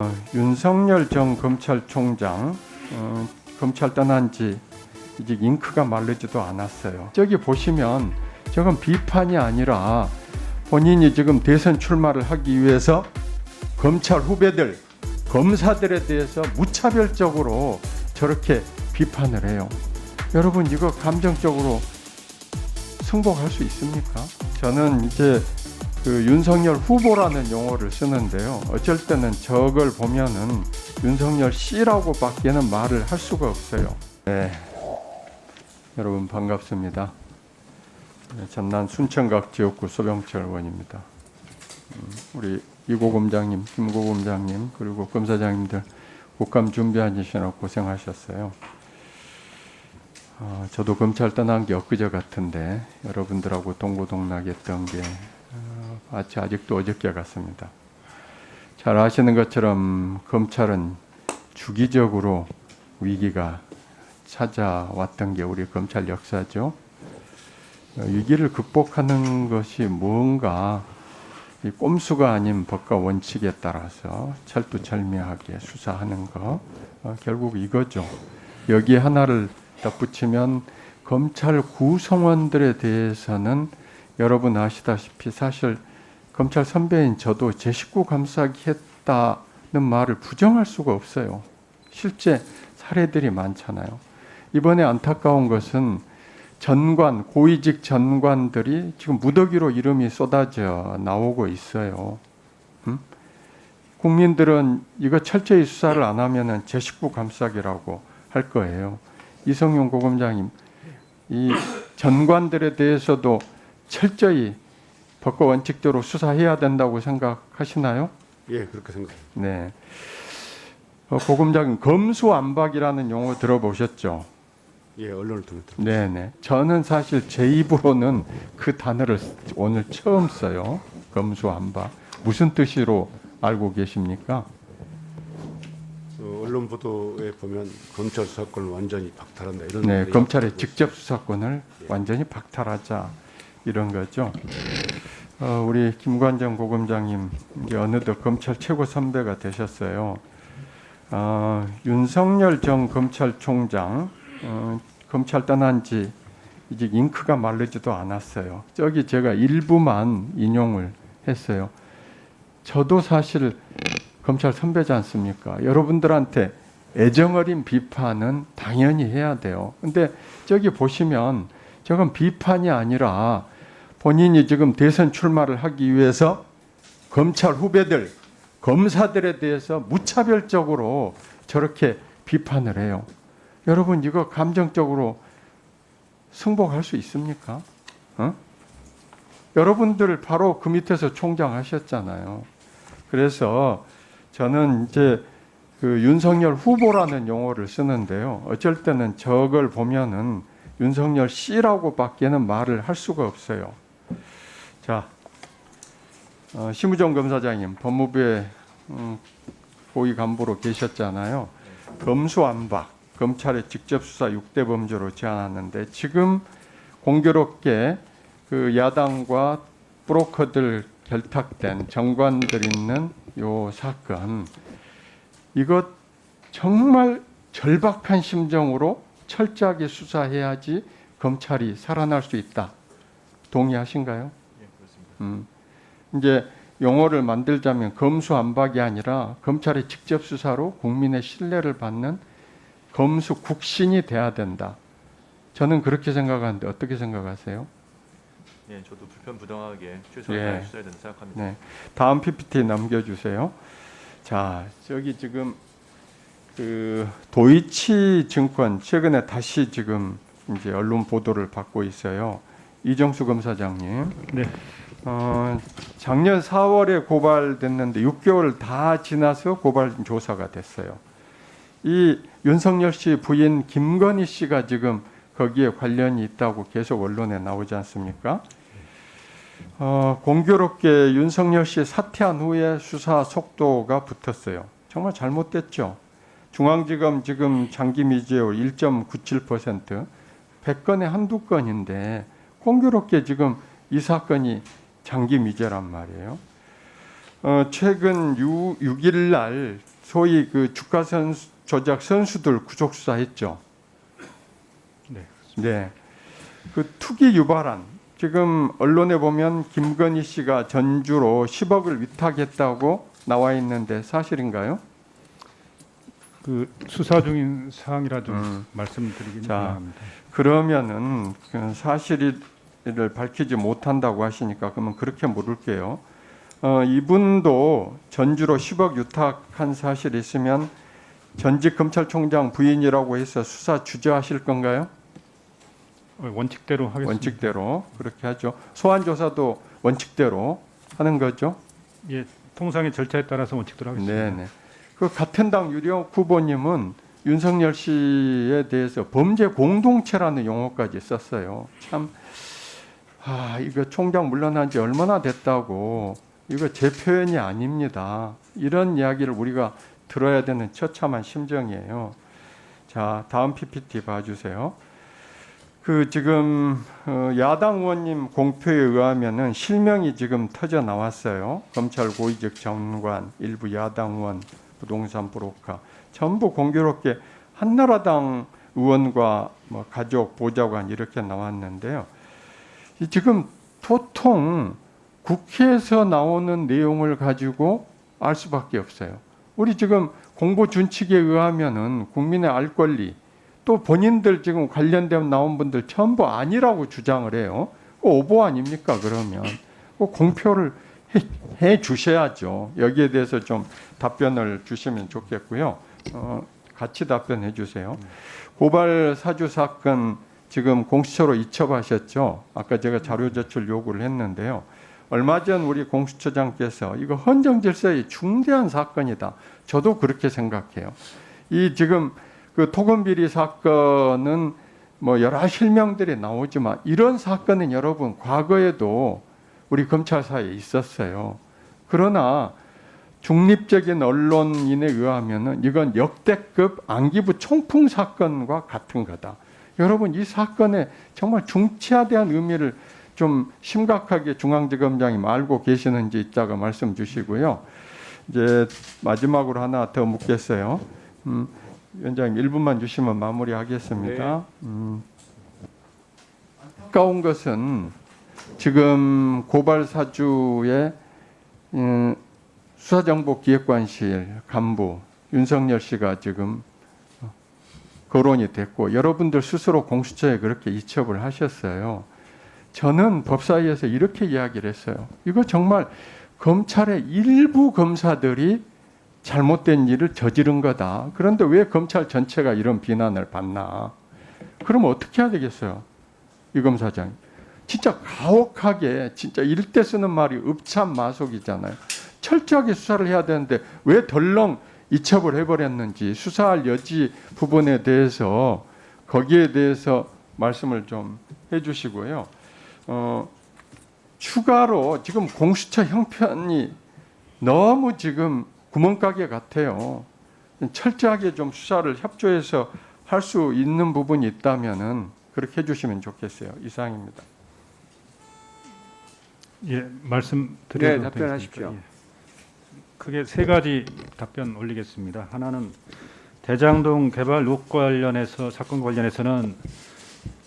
어, 윤석열 전 검찰총장 어, 검찰 떠난 지 이제 잉크가 마르지도 않았어요. 저기 보시면 저건 비판이 아니라 본인이 지금 대선 출마를 하기 위해서 검찰 후배들, 검사들에 대해서 무차별적으로 저렇게 비판을 해요. 여러분 이거 감정적으로 승복할 수 있습니까? 저는 이제 그 윤석열 후보라는 용어를 쓰는데요. 어쩔 때는 저걸 보면은 윤석열 씨라고밖에는 말을 할 수가 없어요. 네. 여러분 반갑습니다. 네, 전남 순천각 지역구 소병철 의원입니다. 음, 우리 이고 검장님, 김고 검장님 그리고 검사장님들 국감 준비하시느라 고생하셨어요. 어, 저도 검찰 떠난 게 엊그제 같은데 여러분들하고 동고동락했던 게 어, 마치 아직도 어저께 같습니다. 잘 아시는 것처럼 검찰은 주기적으로 위기가 찾아왔던 게 우리 검찰 역사죠. 어, 위기를 극복하는 것이 무언가 이 꼼수가 아닌 법과 원칙에 따라서 철두철미하게 수사하는 거 어, 결국 이거죠. 여기 하나를 덧붙이면 검찰 구성원들에 대해서는 여러분 아시다시피 사실 검찰 선배인 저도 제 식구 감싸기 했다는 말을 부정할 수가 없어요. 실제 사례들이 많잖아요. 이번에 안타까운 것은 전관, 고위직 전관들이 지금 무더기로 이름이 쏟아져 나오고 있어요. 음? 국민들은 이거 철저히 수사를 안 하면은 제 식구 감싸기라고 할 거예요. 이성용 고검장님, 이 전관들에 대해서도 철저히 법과 원칙대로 수사해야 된다고 생각하시나요? 예, 그렇게 생각합니다. 네. 어, 고검장님, 검수안박이라는 용어 들어보셨죠? 예, 언론을 통해 들었 네네. 저는 사실 제 입으로는 그 단어를 오늘 처음 써요. 검수안박. 무슨 뜻으로 알고 계십니까? 어, 언론 보도에 보면 검찰 수사권을 완전히 박탈한다 이런 네, 검찰의 직접 수사권을 완전히 박탈하자 이런 거죠. 어, 우리 김관정 고검장님 이제 어느덧 검찰 최고 선배가 되셨어요. 어, 윤석열 전 검찰총장 어, 검찰 떠난 지 이제 잉크가 마르지도 않았어요. 저기 제가 일부만 인용을 했어요. 저도 사실 검찰 선배지 않습니까? 여러분들한테 애정어린 비판은 당연히 해야 돼요. 근데 저기 보시면 저건 비판이 아니라 본인이 지금 대선 출마를 하기 위해서 검찰 후배들, 검사들에 대해서 무차별적으로 저렇게 비판을 해요. 여러분 이거 감정적으로 승복할 수 있습니까? 어? 여러분들 바로 그 밑에서 총장 하셨잖아요. 그래서 저는 이제 그 윤석열 후보라는 용어를 쓰는데요. 어쩔 때는 저걸 보면은 윤석열 씨라고밖에는 말을 할 수가 없어요. 자, 어, 심우정 검사장님 법무부에 음, 고위 간부로 계셨잖아요. 검수안박 검찰의 직접 수사 6대 범죄로 제안하는데 지금 공교롭게 그 야당과 브로커들 결탁된 정관들 있는 요 사건 이것 정말 절박한 심정으로 철저하게 수사해야지 검찰이 살아날 수 있다. 동의하신가요? 음, 이제 용어를 만들자면 검수안박이 아니라 검찰의 직접 수사로 국민의 신뢰를 받는 검수 국신이 돼야 된다. 저는 그렇게 생각하는데 어떻게 생각하세요? 네, 저도 불편 부당하게 최선을 예. 다해 주셔야 된다 생각합니다. 네. 다음 PPT 넘겨주세요. 자, 저기 지금 그 도이치 증권 최근에 다시 지금 이제 언론 보도를 받고 있어요. 이정수 검사장님. 네. 어, 작년 4월에 고발됐는데 6개월 다 지나서 고발 조사가 됐어요. 이 윤석열 씨 부인 김건희 씨가 지금 거기에 관련이 있다고 계속 언론에 나오지 않습니까? 어, 공교롭게 윤석열 씨 사퇴한 후에 수사 속도가 붙었어요. 정말 잘못됐죠. 중앙지검 지금 장기 미제율 1.97%, 100건에 한두 건인데 공교롭게 지금 이 사건이 장기 미제란 말이에요. 어, 최근 6, 6일 날 소위 그 주가 선수, 조작 선수들 구속 수사했죠. 네. 네. 그 투기 유발한 지금 언론에 보면 김건희 씨가 전주로 10억을 위탁했다고 나와 있는데 사실인가요? 그 수사 중인 사항이라 좀 음. 말씀드리긴 자. 합니다. 그러면은 그 사실 을 밝히지 못한다고 하시니까 그러면 그렇게 물을게요. 어, 이분도 전주로 10억 유탁한 사실이 있으면 전직 검찰총장 부인이라고 해서 수사 주저하실 건가요? 어, 원칙대로 하겠습니다. 원칙대로 그렇게 하죠. 소환 조사도 원칙대로 하는 거죠. 예, 통상의 절차에 따라서 원칙대로 하겠습니다. 네네. 그 같은 당 유력 후보님은 윤석열 씨에 대해서 범죄 공동체라는 용어까지 썼어요. 참, 아 이거 총장 물러난 지 얼마나 됐다고 이거 제 표현이 아닙니다. 이런 이야기를 우리가 들어야 되는 처참한 심정이에요. 자 다음 PPT 봐주세요. 그 지금 어, 야당 의원님 공표에 의하면은 실명이 지금 터져 나왔어요. 검찰 고위직 장관, 일부 야당 의원, 부동산 브로커 전부 공교롭게 한나라당 의원과 뭐 가족 보좌관 이렇게 나왔는데요. 이 지금 도통 국회에서 나오는 내용을 가지고 알 수밖에 없어요. 우리 지금 공보 준칙에 의하면은 국민의 알 권리 또 본인들 지금 관련된 나온 분들 전부 아니라고 주장을 해요. 그 오보 아닙니까 그러면 그 공표를 해, 해 주셔야죠. 여기에 대해서 좀 답변을 주시면 좋겠고요. 어, 같이 답변해 주세요. 고발 사주 사건 지금 공수처로 이첩하셨죠. 아까 제가 자료 제출 요구를 했는데요. 얼마 전 우리 공수처장께서 이거 헌정 질서의 중대한 사건이다. 저도 그렇게 생각해요. 이 지금 그 토건 비리 사건은 뭐 여러 실명들이 나오지만 이런 사건은 여러분 과거에도 우리 검찰사에 있었어요. 그러나 중립적인 언론인에 의하면은 이건 역대급 안기부 총풍 사건과 같은 거다. 여러분 이 사건에 정말 중치하대한 의미를 좀 심각하게 중앙지검장이 알고 계시는지 이따가 말씀 주시고요. 이제 마지막으로 하나 더 묻겠어요. 음, 위원장님 1분만 주시면 마무리하겠습니다. 음, 안타까운 것은 지금 고발 사주의 음, 수사정보기획관실 간부 윤석열 씨가 지금 거론이 됐고 여러분들 스스로 공수처에 그렇게 이첩을 하셨어요. 저는 법사위에서 이렇게 이야기를 했어요. 이거 정말 검찰의 일부 검사들이 잘못된 일을 저지른 거다. 그런데 왜 검찰 전체가 이런 비난을 받나? 그러면 어떻게 해야 되겠어요? 이 검사장. 진짜 가혹하게 진짜 일대 쓰는 말이 읍참 마속이잖아요. 철저하게 수사를 해야 되는데 왜 덜렁 이첩을 해버렸는지 수사할 여지 부분에 대해서 거기에 대해서 말씀을 좀 해주시고요. 어, 추가로 지금 공수처 형편이 너무 지금 구멍가게 같아요. 철저하게 좀 수사를 협조해서 할 수 있는 부분이 있다면은 그렇게 해주시면 좋겠어요. 이상입니다. 예, 말씀 드려도 네, 답변하십시오. 되겠습니까? 예. 크게 세 가지 답변 올리겠습니다. 하나는 대장동 개발 의혹 관련해서 사건 관련해서는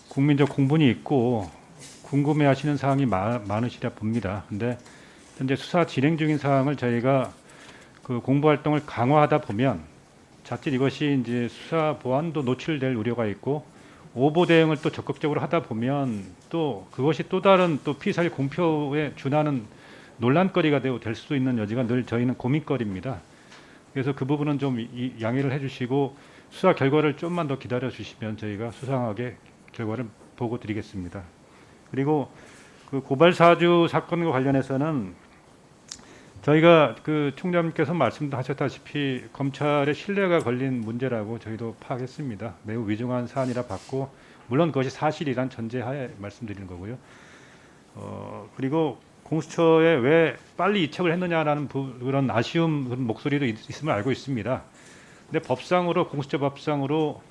국민적 공분이 있고 궁금해하시는 사항이 마- 많으시라 봅니다. 근데 현재 수사 진행 중인 사항을 저희가 그 공부 활동을 강화하다 보면 자칫 이것이 이제 수사 보안도 노출될 우려가 있고 오보 대응을 또 적극적으로 하다 보면 또 그것이 또 다른 또 피살 공표에 준하는 논란거리가 될 수 있는 여지가 늘 저희는 고민거리입니다. 그래서 그 부분은 좀 이- 양해를 해주시고 수사 결과를 좀만 더 기다려 주시면 저희가 수상하게 결과를 보고 드리겠습니다. 그리고 그 고발 사주 사건과 관련해서는 저희가 그 총장님께서 말씀하셨다시피 검찰의 신뢰가 걸린 문제라고 저희도 파악했습니다. 매우 위중한 사안이라 봤고 물론 그것이 사실이란 전제하에 말씀드리는 거고요. 어, 그리고 공수처에 왜 빨리 이첩을 했느냐라는 부, 그런 아쉬움 그런 목소리도 있, 있음을 알고 있습니다. 근데 법상으로 공수처 법상으로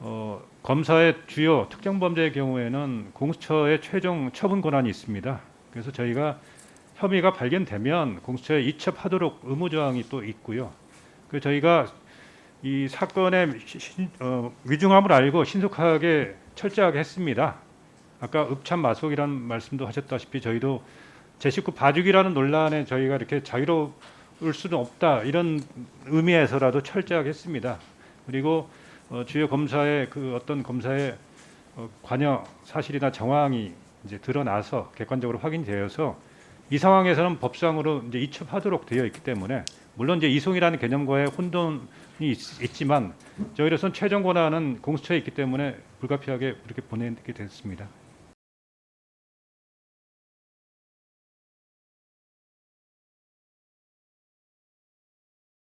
어, 검사의 주요 특정 범죄의 경우에는 공수처의 최종 처분 권한이 있습니다. 그래서 저희가 혐의가 발견되면 공수처에 이첩하도록 의무 조항이 또 있고요. 그 저희가 이 사건의 시- 신- 어, 위중함을 알고 신속하게 철저하게 했습니다. 아까 읍참 마속이라는 말씀도 하셨다시피 저희도 제 식구 봐주기라는 논란에 저희가 이렇게 자유로울 수는 없다 이런 의미에서라도 철저하게 했습니다. 그리고 어, 주요 검사의 그 어떤 검사의 어, 관여 사실이나 정황이 이제 드러나서 객관적으로 확인되어서 이 상황에서는 법상으로 이제 이첩하도록 되어 있기 때문에 물론 이제 이송이라는 개념과의 혼돈이 있, 지만 저희로서는 최종 권한은 공수처에 있기 때문에 불가피하게 그렇게 보내게 됐습니다.